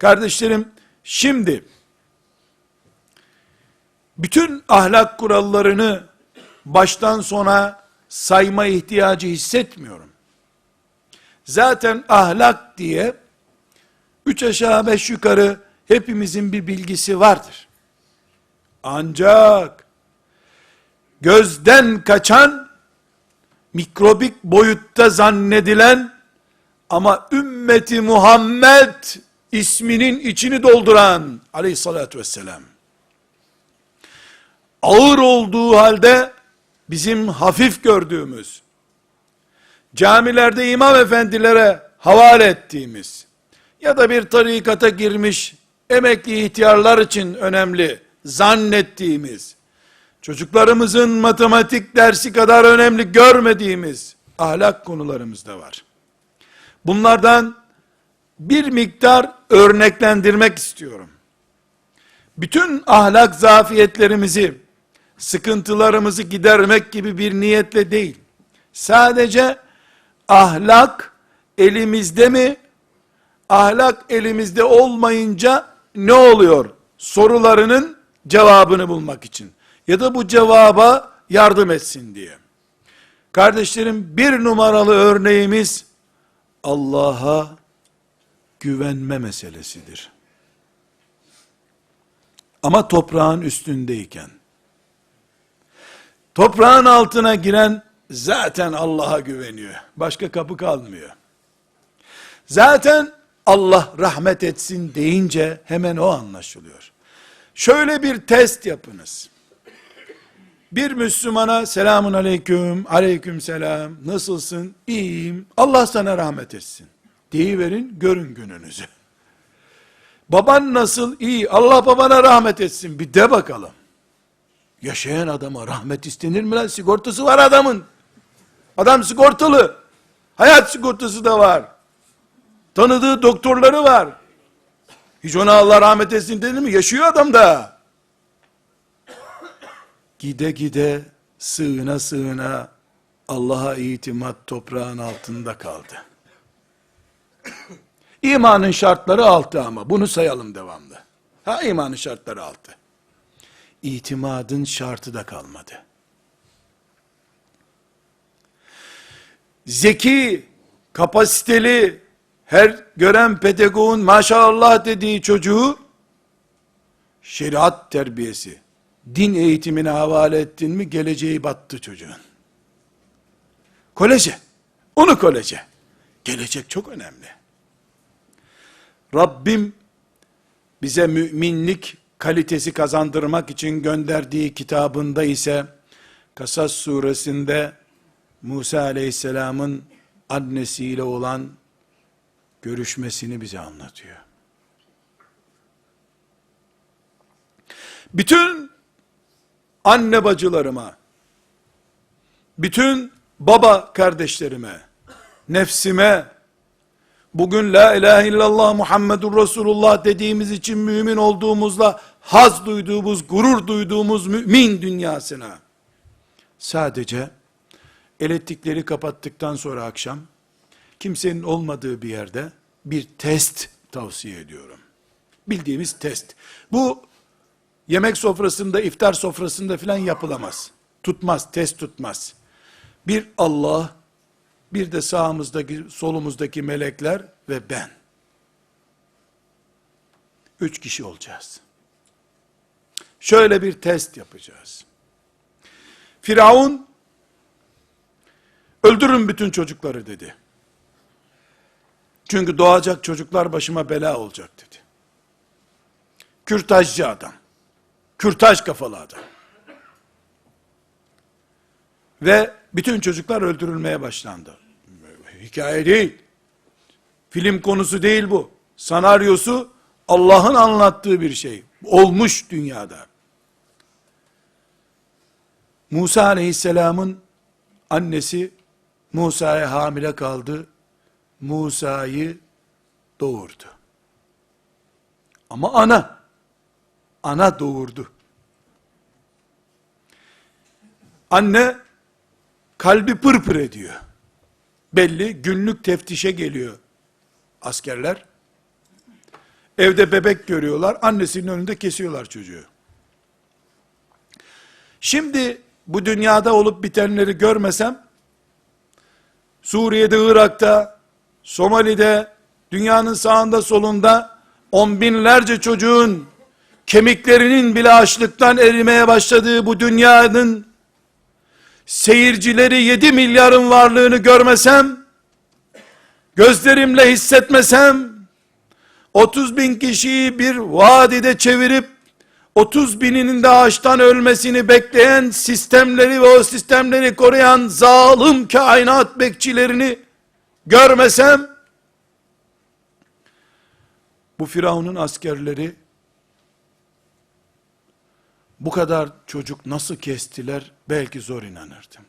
Kardeşlerim, şimdi bütün ahlak kurallarını baştan sona sayma ihtiyacı hissetmiyorum. Zaten ahlak diye üç aşağı beş yukarı hepimizin bir bilgisi vardır. Ancak gözden kaçan mikrobik boyutta zannedilen ama ümmeti Muhammed isminin içini dolduran aleyhissalatü vesselam ağır olduğu halde bizim hafif gördüğümüz camilerde imam efendilere havale ettiğimiz ya da bir tarikata girmiş emekli ihtiyarlar için önemli zannettiğimiz çocuklarımızın matematik dersi kadar önemli görmediğimiz ahlak konularımız da var. Bunlardan bir miktar örneklendirmek istiyorum. Bütün ahlak zafiyetlerimizi, sıkıntılarımızı gidermek gibi bir niyetle değil. Sadece ahlak elimizde mi? Ahlak elimizde olmayınca ne oluyor? Sorularının cevabını bulmak için. Ya da bu cevaba yardım etsin diye. Kardeşlerim bir numaralı örneğimiz Allah'a güvenme meselesidir. Ama toprağın üstündeyken, toprağın altına giren zaten Allah'a güveniyor. Başka kapı kalmıyor. Zaten Allah rahmet etsin deyince hemen o anlaşılıyor. Şöyle bir test yapınız. Bir Müslümana selamun aleyküm, aleyküm selam, nasılsın, iyiyim, Allah sana rahmet etsin. Deyiverin, görün gününüzü. Baban nasıl, iyi, Allah babana rahmet etsin, bir de bakalım. Yaşayan adama rahmet istenir mi lan? Sigortası var adamın. Adam sigortalı. Hayat sigortası da var. Tanıdığı doktorları var. Hiç ona Allah rahmet etsin denir mi? Yaşıyor adam da. Gide gide sığına sığına Allah'a itimat toprağın altında kaldı. İmanın şartları altı ama bunu sayalım devamlı. Ha imanın şartları altı. İtimadın şartı da kalmadı. Zeki, kapasiteli, her gören pedagogun maşallah dediği çocuğu şeriat terbiyesi, din eğitimine havale ettin mi geleceği battı çocuğun. Koleje, onu koleje. Gelecek çok önemli. Rabbim bize müminlik kalitesi kazandırmak için gönderdiği kitabında ise Kasas suresinde Musa aleyhisselamın annesiyle olan görüşmesini bize anlatıyor. Bütün anne bacılarıma, bütün baba kardeşlerime, nefsime, bugün la ilahe illallah Muhammedur Resulullah dediğimiz için mümin olduğumuzla haz duyduğumuz, gurur duyduğumuz mümin dünyasına, sadece elektrikleri kapattıktan sonra akşam, kimsenin olmadığı bir yerde bir test tavsiye ediyorum. Bildiğimiz test. Bu yemek sofrasında, iftar sofrasında filan yapılamaz. Tutmaz, test tutmaz. Bir Allah, bir de sağımızdaki, solumuzdaki melekler ve ben. Üç kişi olacağız. Şöyle bir test yapacağız. Firavun, öldürün bütün çocukları dedi. Çünkü doğacak çocuklar başıma bela olacak dedi. Kürtajcı adam. Kürtaj kafalı adam. Ve bütün çocuklar öldürülmeye başlandı. Hikaye değil. Film konusu değil bu. Senaryosu Allah'ın anlattığı bir şey. Olmuş dünyada. Musa aleyhisselamın annesi Musa'ya hamile kaldı. Musa'yı doğurdu. Ama ana, ana doğurdu. Anne, kalbi pırpır ediyor. Belli, günlük teftişe geliyor askerler. Evde bebek görüyorlar, annesinin önünde kesiyorlar çocuğu. Şimdi bu dünyada olup bitenleri görmesem, Suriye'de, Irak'ta, Somali'de, dünyanın sağında solunda on binlerce çocuğun kemiklerinin bile açlıktan erimeye başladığı bu dünyanın seyircileri 7 milyarın varlığını görmesem, gözlerimle hissetmesem, 30 bin kişiyi bir vadide çevirip, 30 bininin de ağaçtan ölmesini bekleyen sistemleri ve o sistemleri koruyan zalim kainat bekçilerini görmesem, bu Firavun'un askerleri bu kadar çocuk nasıl kestiler belki zor inanırdım.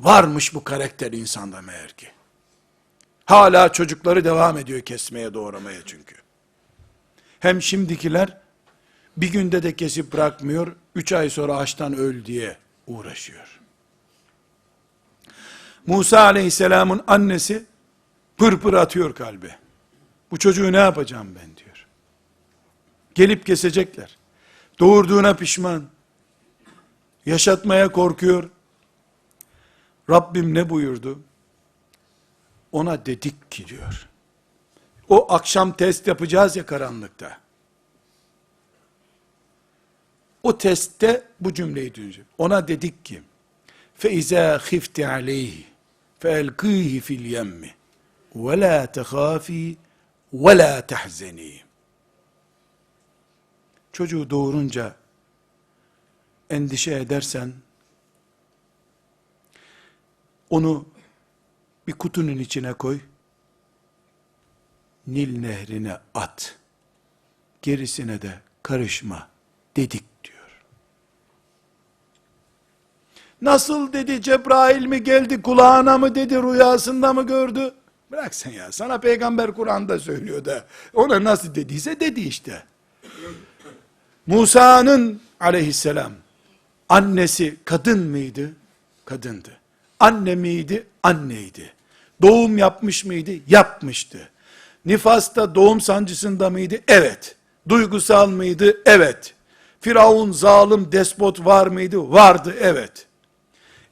Varmış bu karakter insanda meğer ki. Hala çocukları devam ediyor kesmeye doğramaya çünkü. Hem şimdikiler bir günde de kesip bırakmıyor, üç ay sonra açtan öl diye uğraşıyor. Musa aleyhisselamın annesi pırpır atıyor kalbi. Bu çocuğu ne yapacağım ben diyor. Gelip kesecekler. Doğurduğuna pişman. Yaşatmaya korkuyor. Rabbim ne buyurdu? Ona dedik ki diyor. O akşam test yapacağız ya karanlıkta. O testte bu cümleyi duyacak. Ona dedik ki, فَاِذَا خِفْتِ عَلَيْهِ فَاَلْقِيهِ فِي الْيَمِّ وَلَا تَخَافِي وَلَا تَحْزَنِي Çocuğu doğurunca endişe edersen, onu bir kutunun içine koy, Nil nehrine at, gerisine de karışma dedik diyor. Nasıl dedi Cebrail mi geldi kulağına mı dedi rüyasında mı gördü? Bırak sen ya sana peygamber Kur'an'da söylüyor da ona nasıl dediyse dedi işte. Musa'nın aleyhisselam annesi kadın mıydı? Kadındı. Anne miydi? Anneydi. Doğum yapmış mıydı? Yapmıştı. Nifasta doğum sancısında mıydı? Evet. Duygusal mıydı? Evet. Firavun zalim despot var mıydı? Vardı, evet.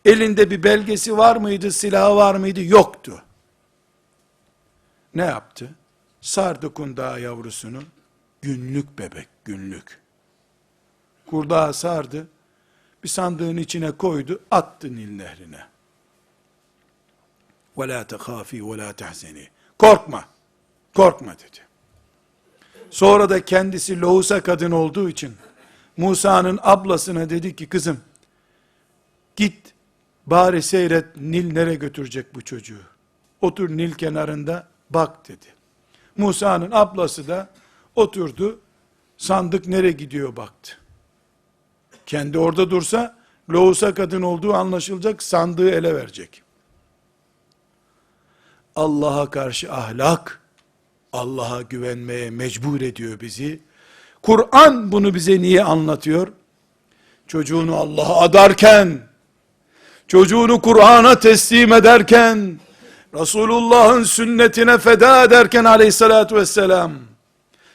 Elinde bir belgesi var mıydı? Silahı var mıydı? Yoktu. Ne yaptı? Sardı kundağa yavrusunu. Günlük bebek, günlük Kurdağa sardı. Bir sandığın içine koydu, attı Nil nehrine. وَلَا تَخَافِي وَلَا تَحْزَنِي Korkma, korkma dedi. Sonra da kendisi lohusa kadın olduğu için Musa'nın ablasına dedi ki kızım git bari seyret Nil nereye götürecek bu çocuğu. Otur Nil kenarında bak dedi. Musa'nın ablası da oturdu sandık nereye gidiyor baktı. Kendi orada dursa lohusa kadın olduğu anlaşılacak sandığı ele verecek. Allah'a karşı ahlak, Allah'a güvenmeye mecbur ediyor bizi. Kur'an bunu bize niye anlatıyor? Çocuğunu Allah'a adarken, çocuğunu Kur'an'a teslim ederken, Resulullah'ın sünnetine feda ederken aleyhissalatü vesselam,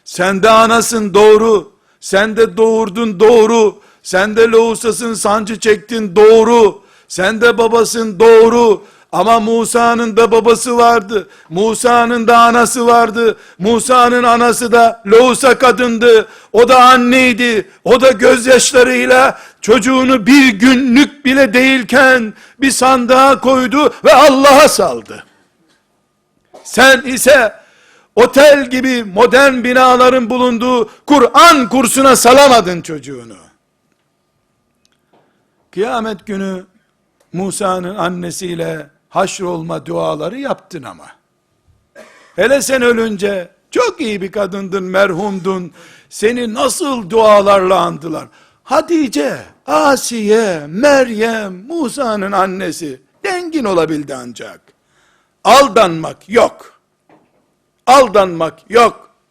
sen de anasın doğru, sen de doğurdun doğru, sen de loğusasın sancı çektin doğru, sen de babasın doğru, ama Musa'nın da babası vardı. Musa'nın da anası vardı. Musa'nın anası da Loğusa kadındı. O da anneydi. O da gözyaşlarıyla çocuğunu bir günlük bile değilken bir sandığa koydu ve Allah'a saldı. Sen ise otel gibi modern binaların bulunduğu Kur'an kursuna salamadın çocuğunu. Kıyamet günü Musa'nın annesiyle haşrolma duaları yaptın ama. Hele sen ölünce çok iyi bir kadındın, merhumdun. Seni nasıl dualarla andılar. Hatice, Asiye, Meryem, Musa'nın annesi dengin olabildi ancak. Aldanmak yok. Aldanmak yok.